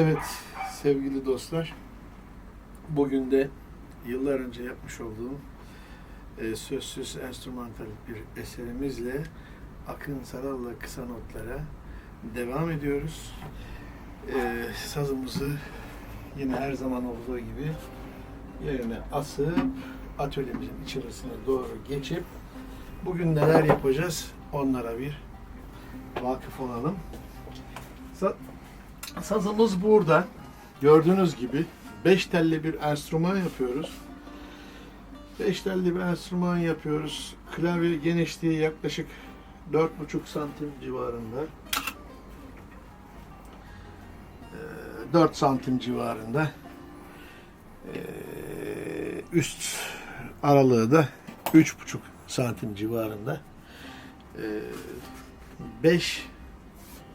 Evet sevgili dostlar. Bugün de yıllar önce yapmış olduğum e, sözsüz enstrümantal bir eserimizle Akın Saral'la kısa notlara devam ediyoruz. E, sazımızı yine her zaman olduğu gibi yerine asıp atölyemizin içerisine doğru geçip bugün neler yapacağız onlara bir vakıf olalım. Sa- Sazımız burada. Gördüğünüz gibi 5 telli bir enstrüman yapıyoruz. 5 telli bir enstrüman yapıyoruz. Klavye genişliği yaklaşık 4,5 santim civarında. Ee, 4 santim civarında. Ee, Üst aralığı da 3,5 santim civarında. 5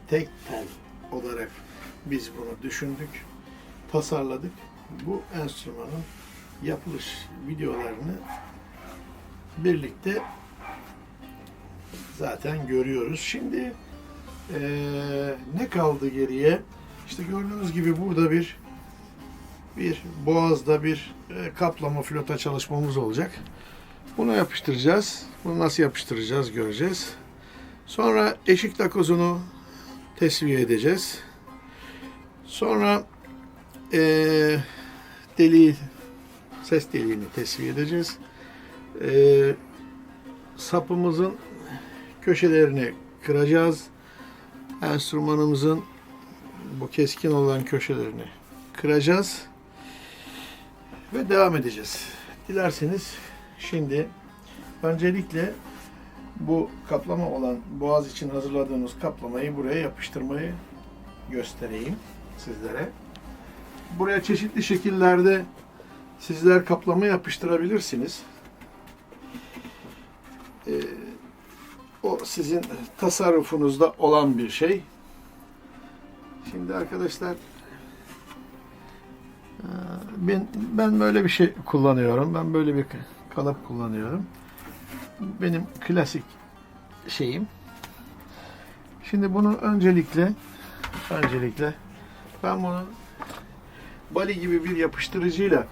tek tel olarak biz bunu düşündük, tasarladık. Bu enstrümanın yapılış videolarını birlikte zaten görüyoruz. Şimdi eee, ne kaldı geriye? İşte gördüğünüz gibi burada bir bir boğazda bir e, kaplama flota çalışmamız olacak. Bunu yapıştıracağız. Bunu nasıl yapıştıracağız göreceğiz. Sonra eşik takozunu tesviye edeceğiz. Sonra eee deliği, ses deliğini tesviye edeceğiz. Eee, sapımızın köşelerini kıracağız. Enstrümanımızın bu keskin olan köşelerini kıracağız. Ve devam edeceğiz. Dilerseniz şimdi öncelikle bu kaplama olan boğaz için hazırladığımız kaplamayı buraya yapıştırmayı göstereyim sizlere. Buraya çeşitli şekillerde sizler kaplama yapıştırabilirsiniz. Ee, o sizin tasarrufunuzda olan bir şey. Şimdi arkadaşlar e, ben ben böyle bir şey kullanıyorum. Ben böyle bir kalıp kullanıyorum. Benim klasik şeyim. Şimdi bunu öncelikle öncelikle ben bunu bali gibi bir yapıştırıcıyla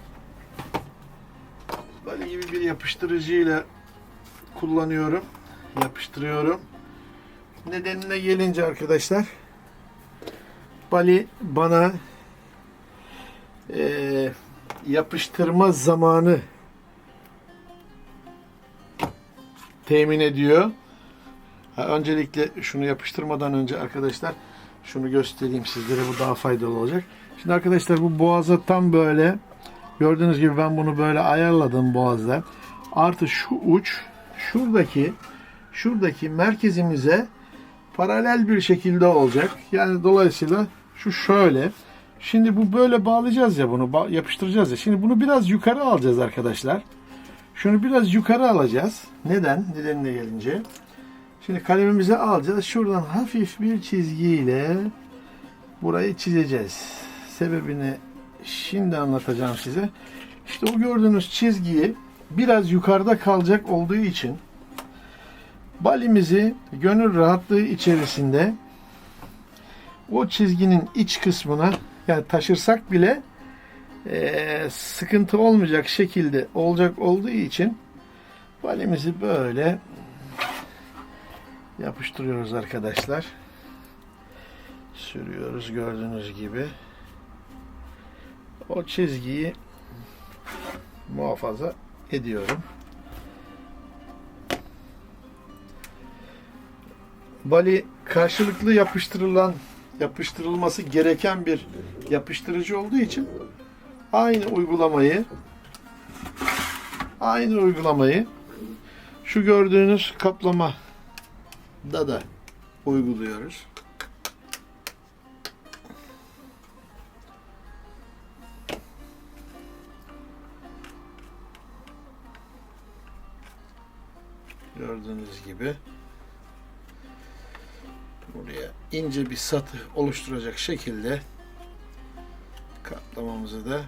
bali gibi bir yapıştırıcıyla kullanıyorum. Yapıştırıyorum. Nedenine gelince arkadaşlar bali bana eee, yapıştırma zamanı temin ediyor. Ha, öncelikle şunu yapıştırmadan önce arkadaşlar şunu göstereyim sizlere bu daha faydalı olacak. Şimdi arkadaşlar bu boğaza tam böyle gördüğünüz gibi ben bunu böyle ayarladım boğazda. Artı şu uç şuradaki şuradaki merkezimize paralel bir şekilde olacak. Yani dolayısıyla şu şöyle. Şimdi bu böyle bağlayacağız ya bunu yapıştıracağız ya. Şimdi bunu biraz yukarı alacağız arkadaşlar. Şunu biraz yukarı alacağız. Neden? Nedenine gelince. Şimdi kalemimizi alacağız. Şuradan hafif bir çizgiyle burayı çizeceğiz. Sebebini şimdi anlatacağım size. İşte o gördüğünüz çizgiyi biraz yukarıda kalacak olduğu için balimizi gönül rahatlığı içerisinde o çizginin iç kısmına yani taşırsak bile eee, sıkıntı olmayacak şekilde olacak olduğu için balimizi böyle yapıştırıyoruz arkadaşlar. Sürüyoruz gördüğünüz gibi. O çizgiyi muhafaza ediyorum. Bali karşılıklı yapıştırılan yapıştırılması gereken bir yapıştırıcı olduğu için aynı uygulamayı aynı uygulamayı şu gördüğünüz kaplama da da uyguluyoruz. Gördüğünüz gibi buraya ince bir satı oluşturacak şekilde kaplamamızı da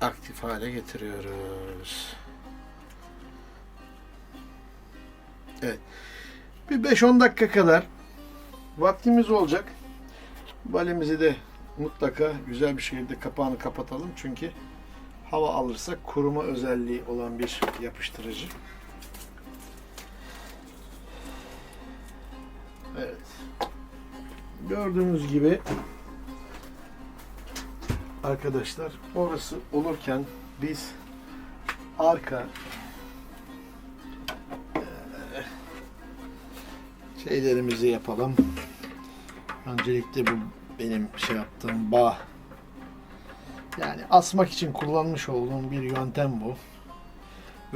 aktif hale getiriyoruz. Bir 5-10 dakika kadar vaktimiz olacak. Balimizi de mutlaka güzel bir şekilde kapağını kapatalım. Çünkü hava alırsa kuruma özelliği olan bir yapıştırıcı. Evet. Gördüğünüz gibi arkadaşlar orası olurken biz arka şeylerimizi yapalım. Öncelikle bu benim şey yaptığım bağ. Yani asmak için kullanmış olduğum bir yöntem bu.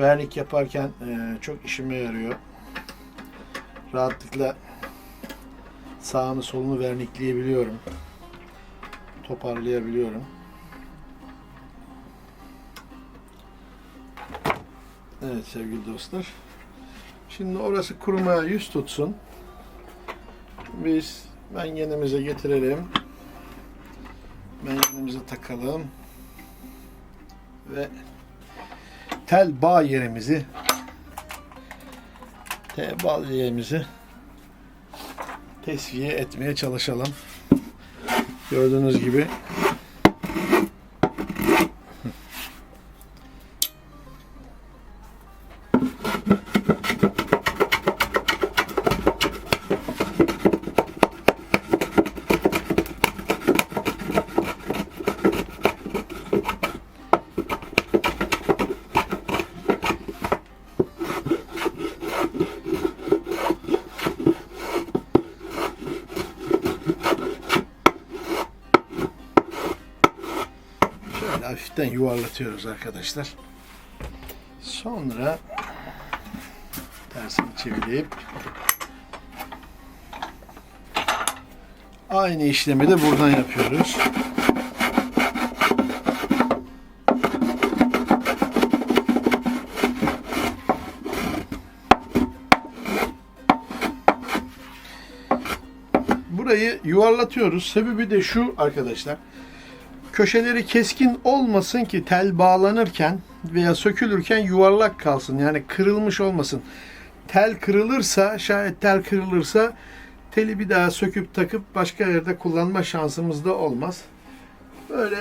Vernik yaparken eee, çok işime yarıyor. Rahatlıkla sağını solunu vernikleyebiliyorum. Toparlayabiliyorum. Evet sevgili dostlar. Şimdi orası kurumaya yüz tutsun. Biz mengenimize getirelim. Mengenimize takalım. Ve tel bağ yerimizi tel bağ yerimizi tesviye etmeye çalışalım. Gördüğünüz gibi yuvarlatıyoruz arkadaşlar. Sonra tersini çevirip aynı işlemi de buradan yapıyoruz. Burayı yuvarlatıyoruz. Sebebi de şu arkadaşlar köşeleri keskin olmasın ki tel bağlanırken veya sökülürken yuvarlak kalsın. Yani kırılmış olmasın. Tel kırılırsa, şayet tel kırılırsa teli bir daha söküp takıp başka yerde kullanma şansımız da olmaz. Böyle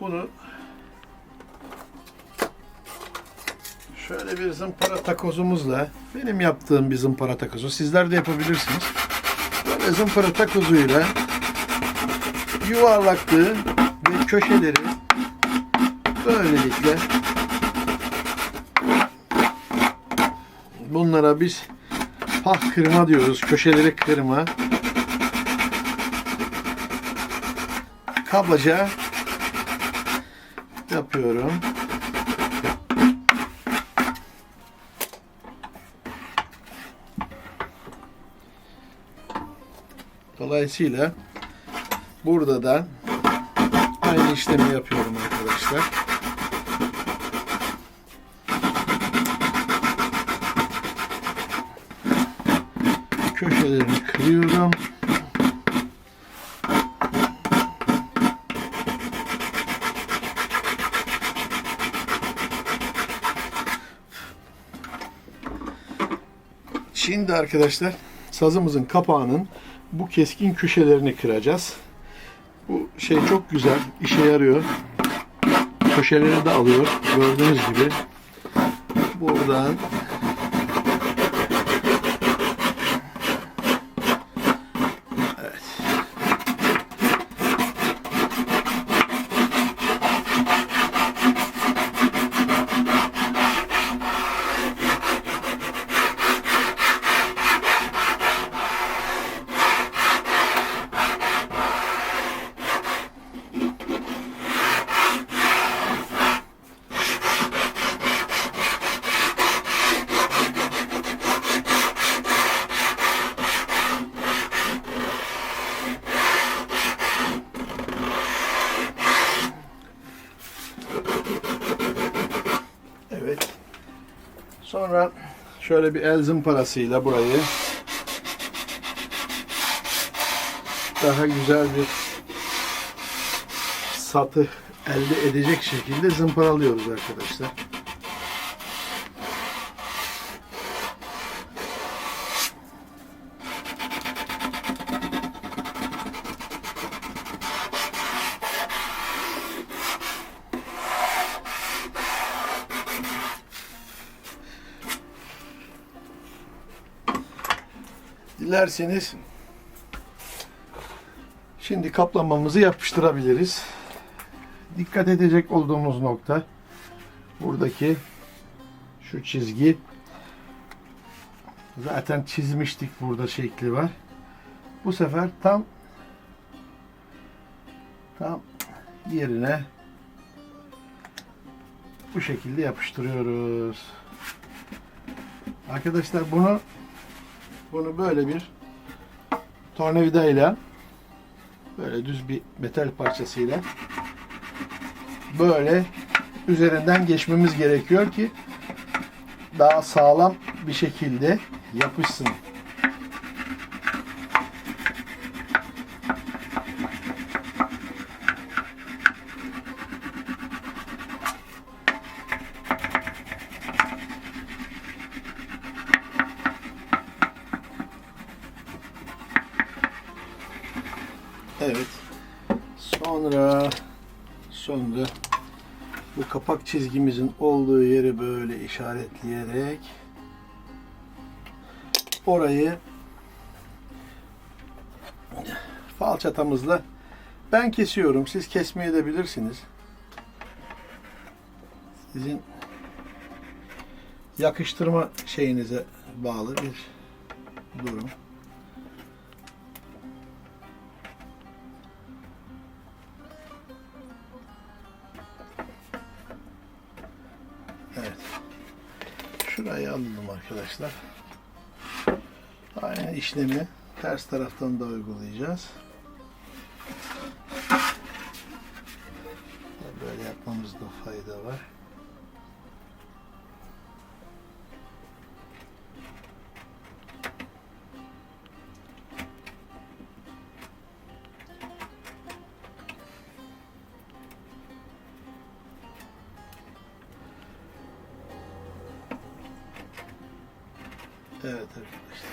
bunu şöyle bir zımpara takozumuzla benim yaptığım bir zımpara takozu sizler de yapabilirsiniz. Böyle zımpara takozuyla yuvarlaklığı ve köşeleri böylelikle bunlara biz pah kırma diyoruz. Köşeleri kırma. Kabaca yapıyorum. Dolayısıyla Burada da aynı işlemi yapıyorum arkadaşlar. Köşelerini kırıyorum. Şimdi arkadaşlar sazımızın kapağının bu keskin köşelerini kıracağız. Şey çok güzel, işe yarıyor. Köşeleri de alıyor. Gördüğünüz gibi. Buradan Evet. Evet. Sonra şöyle bir el zımparasıyla burayı daha güzel bir satı elde edecek şekilde zımparalıyoruz arkadaşlar. Dilerseniz şimdi kaplamamızı yapıştırabiliriz. Dikkat edecek olduğumuz nokta buradaki şu çizgi zaten çizmiştik burada şekli var. Bu sefer tam tam yerine bu şekilde yapıştırıyoruz. Arkadaşlar bunu bunu böyle bir tornavidayla böyle düz bir metal parçasıyla böyle üzerinden geçmemiz gerekiyor ki daha sağlam bir şekilde yapışsın. Evet. Sonra sonra kapak çizgimizin olduğu yeri böyle işaretleyerek orayı falçatamızla ben kesiyorum. Siz kesmeye de bilirsiniz. Sizin yakıştırma şeyinize bağlı bir durum. Arkadaşlar. Aynı işlemi ters taraftan da uygulayacağız. Böyle yapmamızda fayda var. Evet arkadaşlar.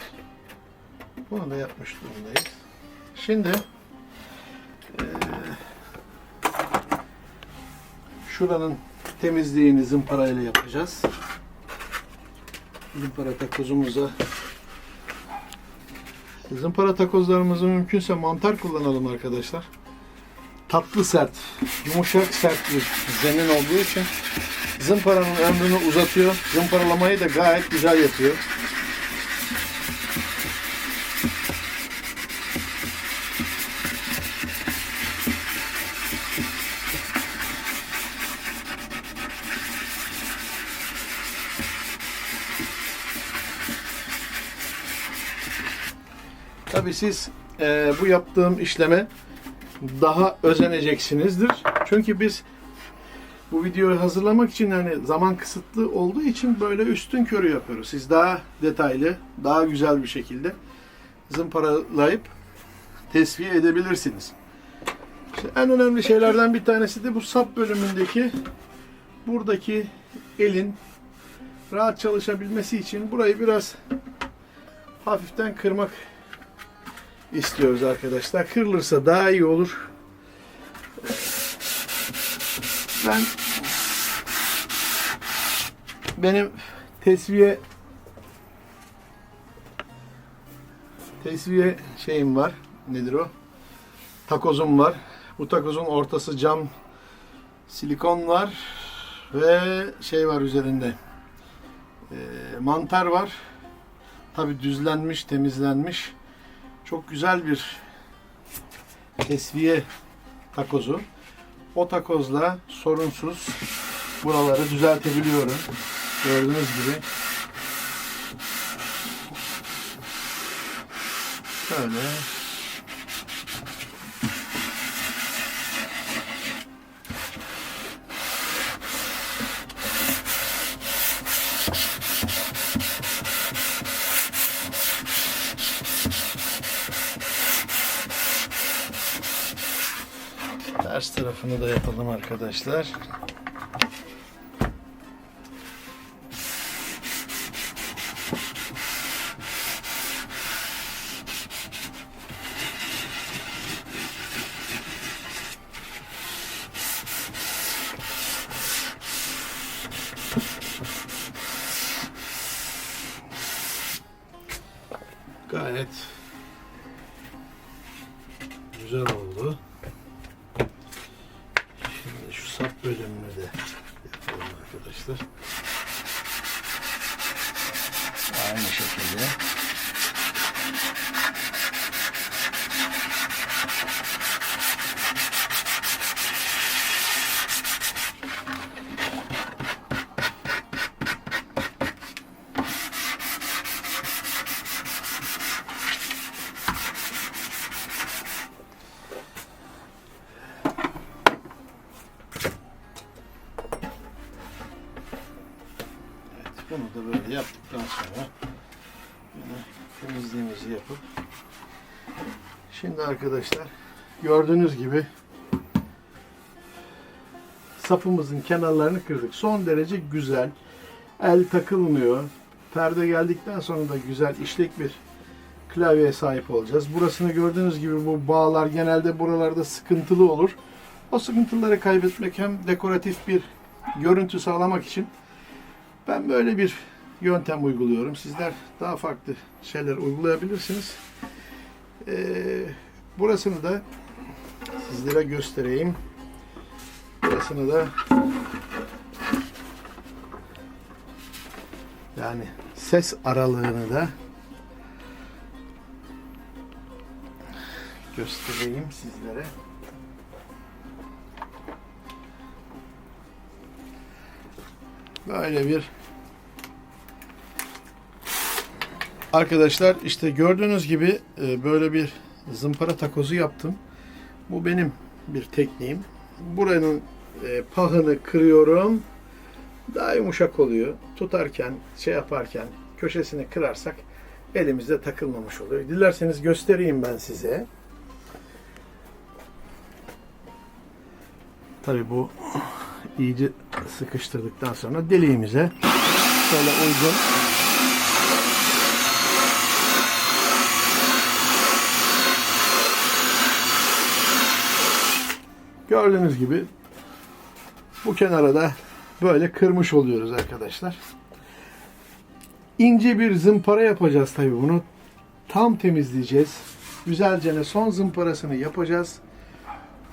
Bunu da yapmış durumdayız. Şimdi eee, şuranın temizliğini zımparayla yapacağız. Zımpara takozumuza zımpara takozlarımızı mümkünse mantar kullanalım arkadaşlar. Tatlı sert, yumuşak sert bir zemin olduğu için zımparanın ömrünü uzatıyor. Zımparalamayı da gayet güzel yapıyor. Tabii siz e, bu yaptığım işleme daha özeneceksinizdir. Çünkü biz bu videoyu hazırlamak için yani zaman kısıtlı olduğu için böyle üstün körü yapıyoruz. Siz daha detaylı, daha güzel bir şekilde zımparalayıp tesviye edebilirsiniz. İşte en önemli şeylerden bir tanesi de bu sap bölümündeki buradaki elin rahat çalışabilmesi için burayı biraz hafiften kırmak istiyoruz arkadaşlar. Kırılırsa daha iyi olur. Ben benim tesviye tesviye şeyim var. Nedir o? Takozum var. Bu takozun ortası cam silikon var ve şey var üzerinde. Ee, mantar var. Tabi düzlenmiş, temizlenmiş. Çok güzel bir tesviye takozu. O takozla sorunsuz buraları düzeltebiliyorum. Gördüğünüz gibi. Şöyle. Ters tarafını da yapalım arkadaşlar. Şimdi arkadaşlar gördüğünüz gibi sapımızın kenarlarını kırdık. Son derece güzel. El takılmıyor. Perde geldikten sonra da güzel işlek bir klavyeye sahip olacağız. Burasını gördüğünüz gibi bu bağlar genelde buralarda sıkıntılı olur. O sıkıntıları kaybetmek hem dekoratif bir görüntü sağlamak için ben böyle bir yöntem uyguluyorum. Sizler daha farklı şeyler uygulayabilirsiniz. Ee, burasını da sizlere göstereyim. Burasını da yani ses aralığını da göstereyim sizlere. Böyle bir Arkadaşlar işte gördüğünüz gibi e, böyle bir zımpara takozu yaptım. Bu benim bir tekniğim. Buranın e, pahını kırıyorum. Daha yumuşak oluyor. Tutarken, şey yaparken köşesini kırarsak elimizde takılmamış oluyor. Dilerseniz göstereyim ben size. Tabi bu iyice sıkıştırdıktan sonra deliğimize şöyle uygun Gördüğünüz gibi bu kenara da böyle kırmış oluyoruz arkadaşlar. İnce bir zımpara yapacağız tabi bunu. Tam temizleyeceğiz. Güzelce son zımparasını yapacağız.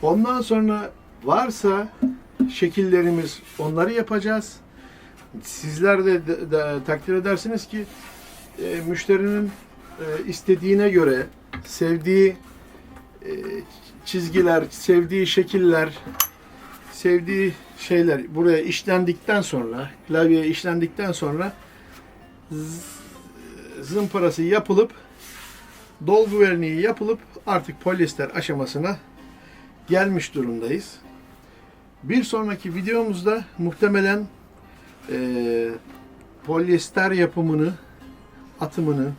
Ondan sonra varsa şekillerimiz onları yapacağız. Sizler de, de- de takdir edersiniz ki e, müşterinin e, istediğine göre sevdiği e, çizgiler, sevdiği şekiller, sevdiği şeyler buraya işlendikten sonra, klavyeye işlendikten sonra zımparası yapılıp dolgu verniği yapılıp artık polyester aşamasına gelmiş durumdayız. Bir sonraki videomuzda muhtemelen eee, polyester yapımını, atımını,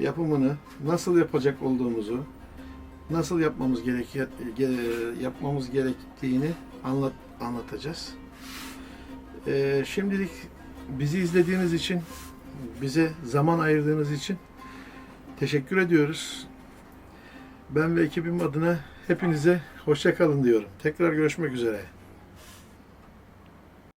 yapımını nasıl yapacak olduğumuzu, nasıl yapmamız gerek ge- yapmamız gerektiğini anlat anlatacağız. Eee, şimdilik bizi izlediğiniz için, bize zaman ayırdığınız için teşekkür ediyoruz. Ben ve ekibim adına hepinize hoşça kalın diyorum. Tekrar görüşmek üzere.